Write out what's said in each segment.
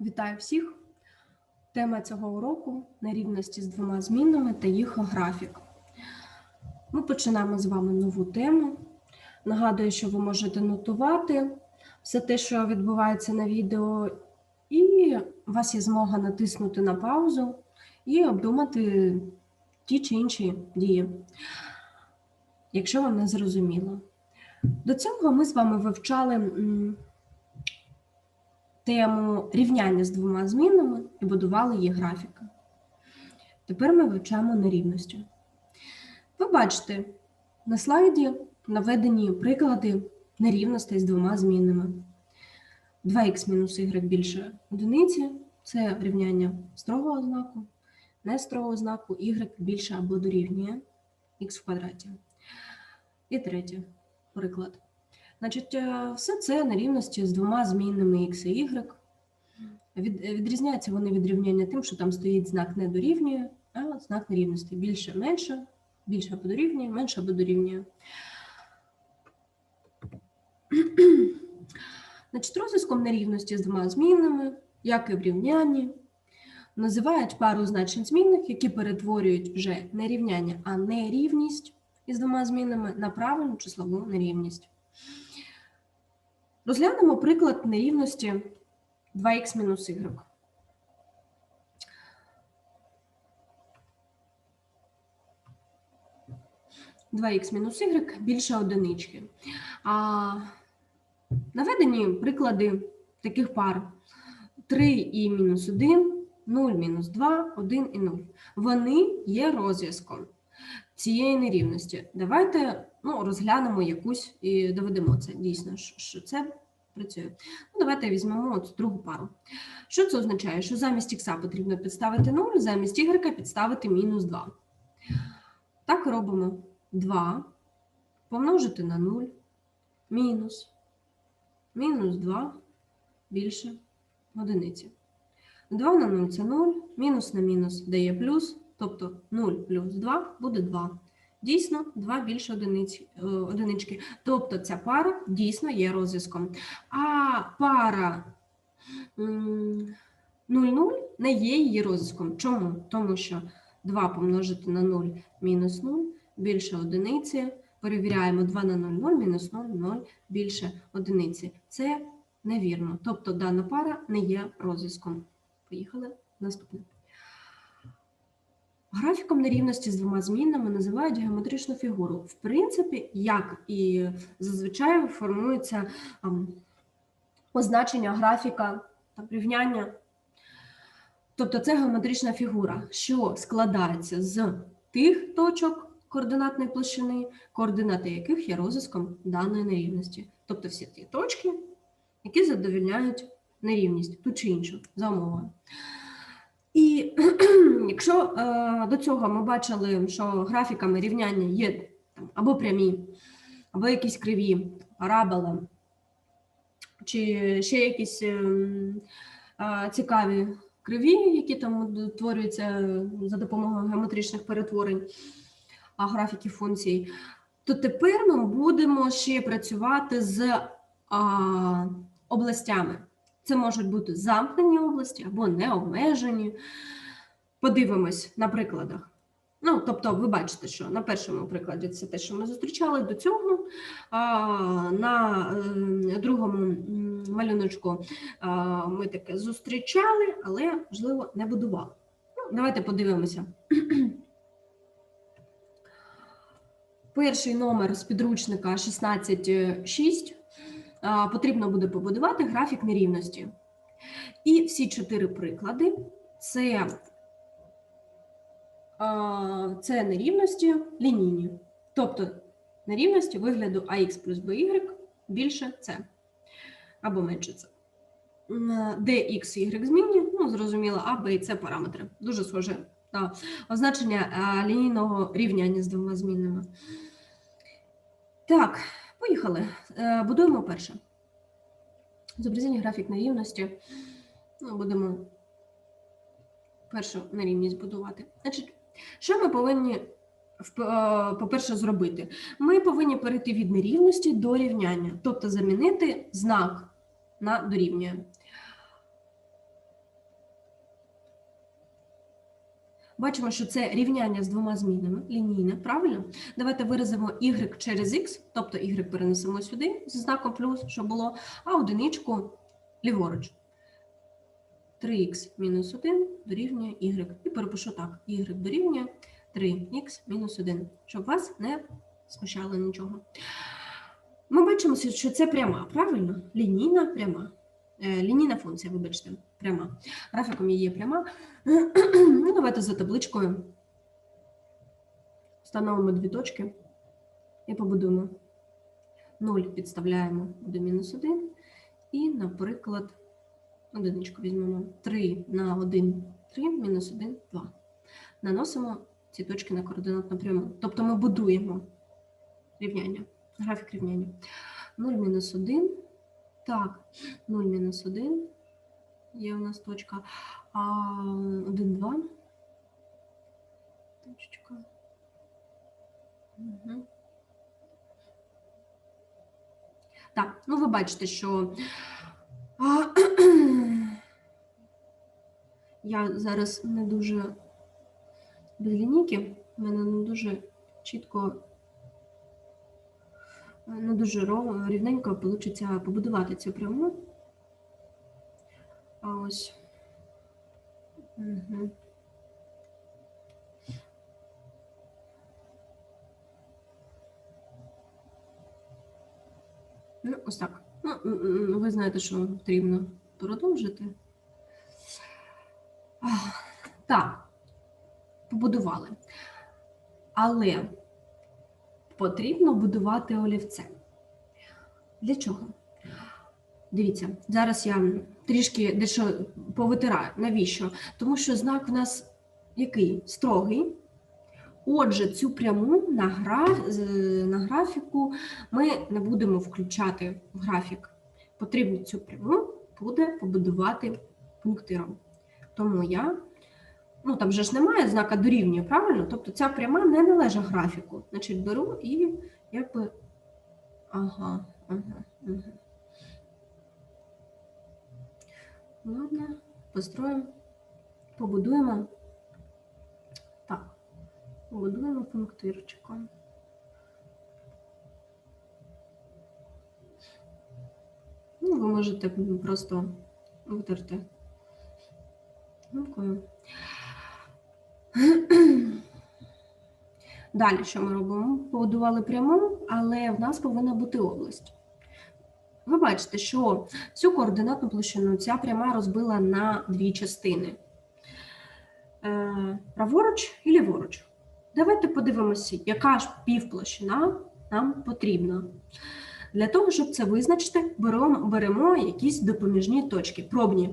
Вітаю всіх! Тема цього уроку нерівності з двома змінами та їх графік. Ми починаємо з вами нову тему. Нагадую, що ви можете нотувати все те, що відбувається на відео, і у вас є змога натиснути на паузу і обдумати ті чи інші дії, якщо вам не зрозуміло. До цього ми з вами вивчали м, тему рівняння з двома змінами і будували її графіки. Тепер ми вивчаємо нерівності. Ви бачите, на слайді наведені приклади нерівностей з двома змінами. 2х мінус y більше одиниці це рівняння строгого знаку, не строгого знаку y більше або дорівнює х в квадраті. І третє приклад. Значить, е, все це нерівності з двома змінними x і y. Від, відрізняються вони від рівняння тим, що там стоїть знак не дорівнює, а знак нерівності більше, менше, більше або дорівнює, менше або дорівнює. Значить, розв'язком нерівності з двома змінними, як і в рівнянні, називають пару значень змінних, які перетворюють вже не рівняння, а нерівність із двома змінами на правильну числову нерівність. Розглянемо приклад нерівності 2х мінус y. Два х мінус y більше одинички. А, наведені приклади таких пар 3 і мінус 1, 0 мінус 2, 1 і 0. Вони є розв'язком цієї нерівності. Давайте ну, розглянемо якусь і доведемо це дійсно, що це працює. Ну, Давайте візьмемо от другу пару. Що це означає? Що замість х потрібно підставити 0, замість y підставити мінус 2. Так робимо 2 помножити на 0, мінус, мінус 2 більше одиниці. 2 на 0 це 0, мінус на мінус дає плюс, тобто 0 плюс 2 буде 2. Дійсно, 2 більше одиниць, е, одинички. Тобто ця пара дійсно є розв'язком. А пара 0,0 не є її розв'язком. Чому? Тому що 2 помножити на 0 мінус 0 більше одиниці. Перевіряємо 2 на 0, 0 мінус 0, 0 більше одиниці. Це невірно. Тобто дана пара не є розв'язком. Поїхали наступне. Графіком нерівності з двома змінами називають геометричну фігуру. В принципі, як і зазвичай формується ам, позначення графіка та рівняння. Тобто це геометрична фігура, що складається з тих точок координатної площини, координати яких є розв'язком даної нерівності. Тобто всі ті точки, які задовільняють нерівність ту чи іншу за умовою. І якщо е, до цього ми бачили, що графіками рівняння є або прямі, або якісь криві, параболи, чи ще якісь е, е, цікаві криві, які там утворюються за допомогою геометричних перетворень а, графіків функцій, то тепер ми будемо ще працювати з областями. Це можуть бути замкнені області або необмежені. Подивимось на прикладах. Ну, тобто, ви бачите, що на першому прикладі це те, що ми зустрічали до цього. На е, другому малюночку ми таке зустрічали, але, можливо, не будували. Ну, Давайте подивимося. Перший номер з підручника 16.6 потрібно буде побудувати графік нерівності. І всі чотири приклади це, це нерівності лінійні, тобто нерівності вигляду АХ плюс БY більше С або менше С. Де X Y змінні, ну, зрозуміло, А, Б і С параметри. Дуже схоже на означення лінійного рівняння з двома змінними. Так, поїхали. Будуємо перше. Зобразіння графік нерівності. Ну, будемо першу нерівність будувати. Значить, що ми повинні, по-перше, зробити? Ми повинні перейти від нерівності до рівняння, тобто замінити знак на дорівнює. Бачимо, що це рівняння з двома змінами, лінійне, правильно? Давайте виразимо y через x, тобто y перенесемо сюди зі знаком плюс, що було, а одиничку ліворуч. 3х мінус 1 дорівнює y. І перепишу так, y дорівнює 3х мінус 1, щоб вас не смущало нічого. Ми бачимо, що це пряма, правильно? Лінійна пряма. Е, Лінійна функція, вибачте, пряма. Графіком її є пряма. Ну, давайте за табличкою встановимо дві точки і побудуємо. 0 підставляємо до мінус 1. І, наприклад, одиничку візьмемо. 3 на 1, 3, мінус 1, 2. Наносимо ці точки на координатну пряму. Тобто ми будуємо рівняння, графік рівняння. 0 мінус 1. Так, 0 мінус 1. Є у нас точка. А 1, 2. Точечка. Угу. Так, ну ви бачите, що я зараз не дуже без лінійки, в мене не дуже чітко, не дуже рівненько вийде побудувати цю пряму. Ось. Угу. Ну, ось так. Ну, ви знаєте, що потрібно продовжити. Так, побудували. Але потрібно будувати олівцем. Для чого? Дивіться, зараз я трішки дещо повитираю. Навіщо? Тому що знак в нас який? Строгий. Отже, цю пряму на, гра... на графіку ми не будемо включати в графік. Потрібно цю пряму буде побудувати пунктиром. Тому я, ну там же ж немає знака дорівнює, правильно? Тобто ця пряма не належить графіку. Значить, беру і якби. Ага, ага, ага. Ладно, построїмо, побудуємо. Так, побудуємо пунктирчиком. Ну, ви можете просто витерти гумкою. Далі, що ми робимо? Побудували пряму, але в нас повинна бути область. Ви бачите, що цю координатну площину ця пряма розбила на дві частини: Е, праворуч і ліворуч. Давайте подивимося, яка ж півплощина нам потрібна. Для того, щоб це визначити, беремо, беремо якісь допоміжні точки, пробні.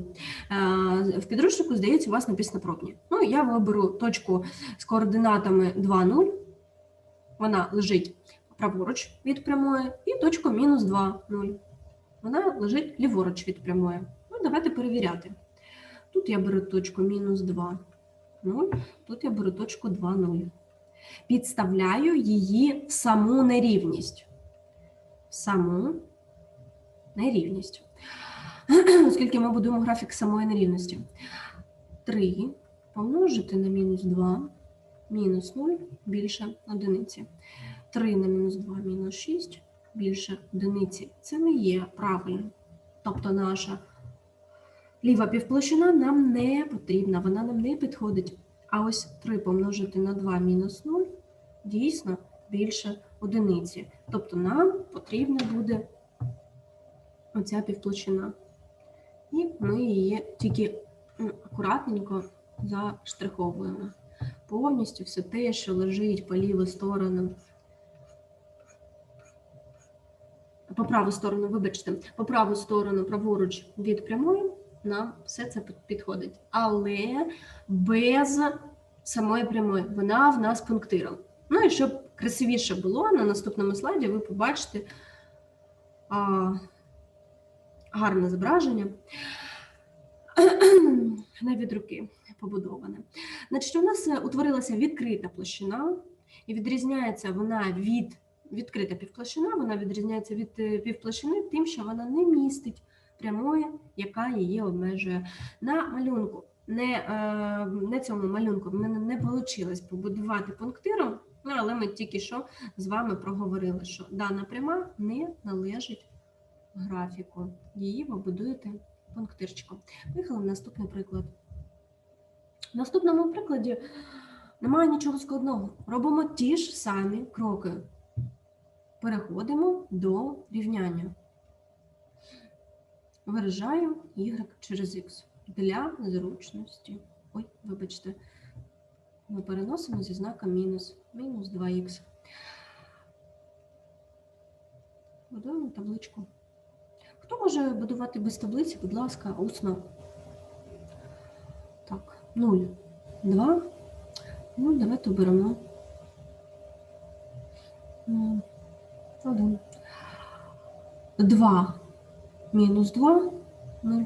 Е, В підручнику, здається, у вас написано пробні. Ну, я виберу точку з координатами 2, 0. Вона лежить праворуч від прямої, і точку мінус 2, 0. Вона лежить ліворуч від прямої. Ну, давайте перевіряти. Тут я беру точку мінус 2, 0, тут я беру точку 2, 0. Підставляю її в саму нерівність. В саму нерівність. Оскільки ми будуємо графік самої нерівності. 3 помножити на мінус 2, мінус 0 більше одиниці. 3 на мінус 2 мінус 6 більше одиниці. Це не є правильно. Тобто наша ліва півплощина нам не потрібна, вона нам не підходить. А ось 3 помножити на 2 мінус 0 дійсно більше одиниці. Тобто нам потрібна буде оця півплощина. І ми її тільки акуратненько заштриховуємо. Повністю все те, що лежить по ліву сторону. По праву сторону, вибачте, по праву сторону, праворуч від прямої, нам все це підходить. Але без самої прямої. Вона в нас пунктиром. Ну і щоб красивіше було, на наступному слайді ви побачите а, гарне зображення. Не від руки побудоване. Значить, у нас е, утворилася відкрита площина, і відрізняється вона від відкрита півплощина, вона відрізняється від е, півплощини тим, що вона не містить прямої, яка її обмежує. На малюнку не, е, не цьому малюнку. В мене не вийшло побудувати пунктиром, ну, але ми тільки що з вами проговорили, що дана пряма не належить графіку. Її ви будуєте пунктирчиком. Поїхали в наступний приклад. В наступному прикладі немає нічого складного. Робимо ті ж самі кроки. Переходимо до рівняння. Виражаю y через x для зручності. Ой, вибачте, ми переносимо зі знаком мінус, мінус 2х. Будуємо табличку. Хто може будувати без таблиці, будь ласка, усно. Так, 0, 2. Ну, давайте оберемо. 1. 2 мінус 2, 0.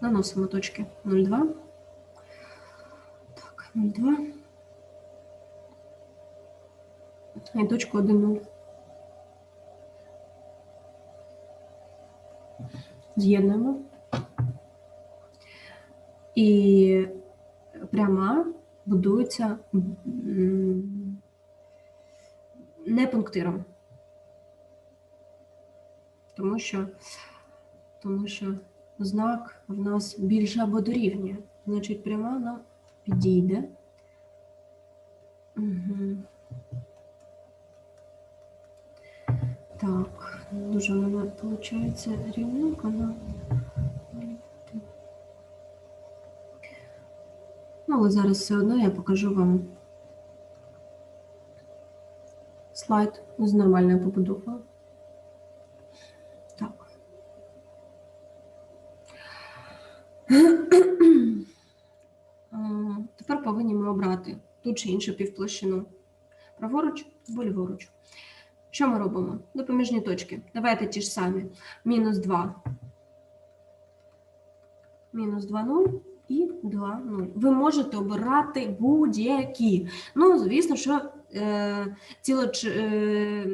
Наносимо точки 0,2. Так, 0,2. І точку 1,0. З'єднуємо. І пряма будується не пунктиром. Тому що, тому що знак в нас більше або дорівнює. Значить, пряма нам підійде. Угу. Так, дуже вона виходить рівненько на. Ну, але зараз все одно я покажу вам слайд з нормальною побудовою. Так. Тепер повинні ми обрати ту чи іншу півплощину. Праворуч або ліворуч. Що ми робимо? Допоміжні точки. Давайте ті ж самі. Мінус 2. Мінус 2, 0 і 2, 0. Ви можете обирати будь-які. Ну, звісно, що е, ціло, е,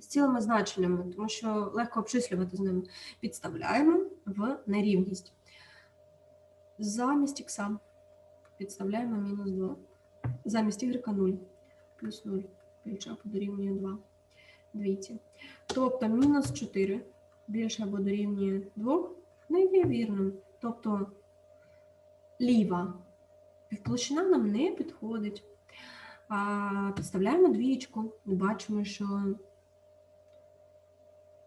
з цілими значеннями, тому що легко обчислювати з ними. Підставляємо в нерівність. Замість х підставляємо мінус 2. Замість y 0. Плюс 0. Більше або дорівнює 2. Двійці. Тобто мінус 4 більше або дорівнює 2 не є вірним. Тобто ліва півплощина нам не підходить. А, підставляємо двічку. Бачимо, що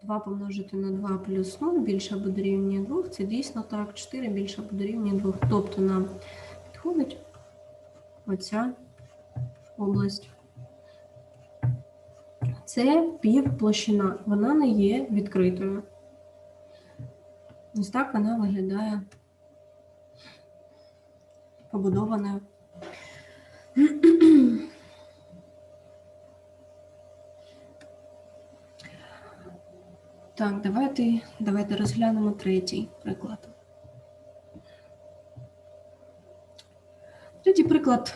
2 помножити на 2 плюс 0 більше або дорівнює 2. Це дійсно так. 4 більше або дорівнює 2. Тобто нам підходить оця область. Це півплощина, вона не є відкритою. Ось так вона виглядає побудованою. Так, давайте, давайте розглянемо третій приклад. Третій приклад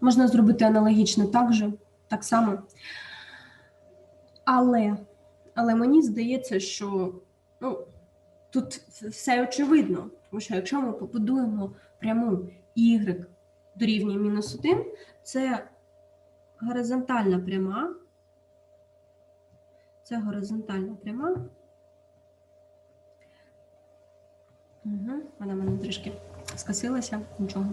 можна зробити аналогічно так же, так само. Але, але мені здається, що ну, тут все очевидно, тому що якщо ми побудуємо пряму y дорівнює мінус 1, це горизонтальна пряма. Це горизонтальна пряма. Угу, вона в мене трішки скосилася, нічого.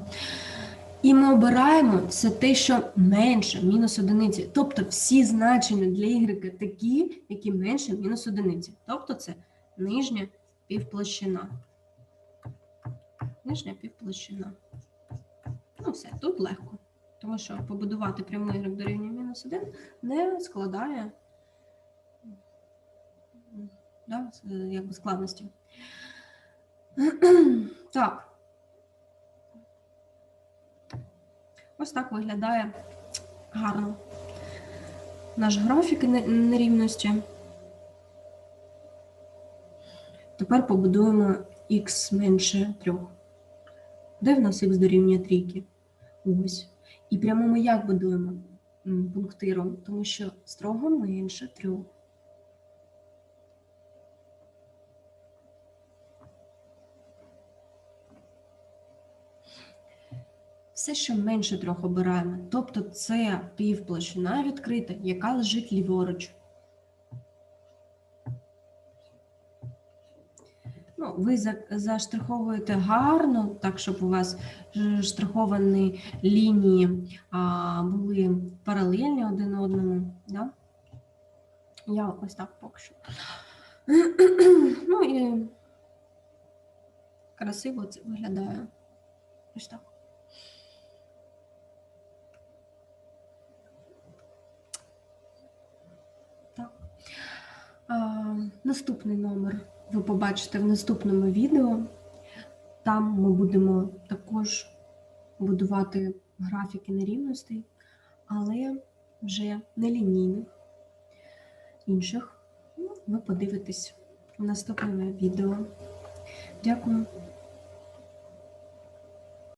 І ми обираємо це те, що менше мінус одиниці. Тобто всі значення для y такі, які менше мінус одиниці. Тобто це нижня півплощина. Нижня півплощина. Ну, все, тут легко. Тому що побудувати пряму y дорівнює мінус 1 не складає да, якби складності. Так. Ось так виглядає гарно наш графік нерівності. Тепер побудуємо х менше 3. Де в нас х дорівнює трійки? Ось. І прямо ми як будуємо пунктиром, тому що строго менше трьох. Все, що менше трьох обираємо, тобто це півплощина відкрита, яка лежить ліворуч. Ви заштриховуєте гарно, так, щоб у вас штриховані лінії були паралельні один одному. Да? Я ось так поки що. Ну і красиво це виглядає. Ось так. Так. А, наступний номер ви побачите в наступному відео. Там ми будемо також будувати графіки нерівностей, але вже не лінійних. Інших Ну, ви подивитесь в наступному відео. Дякую.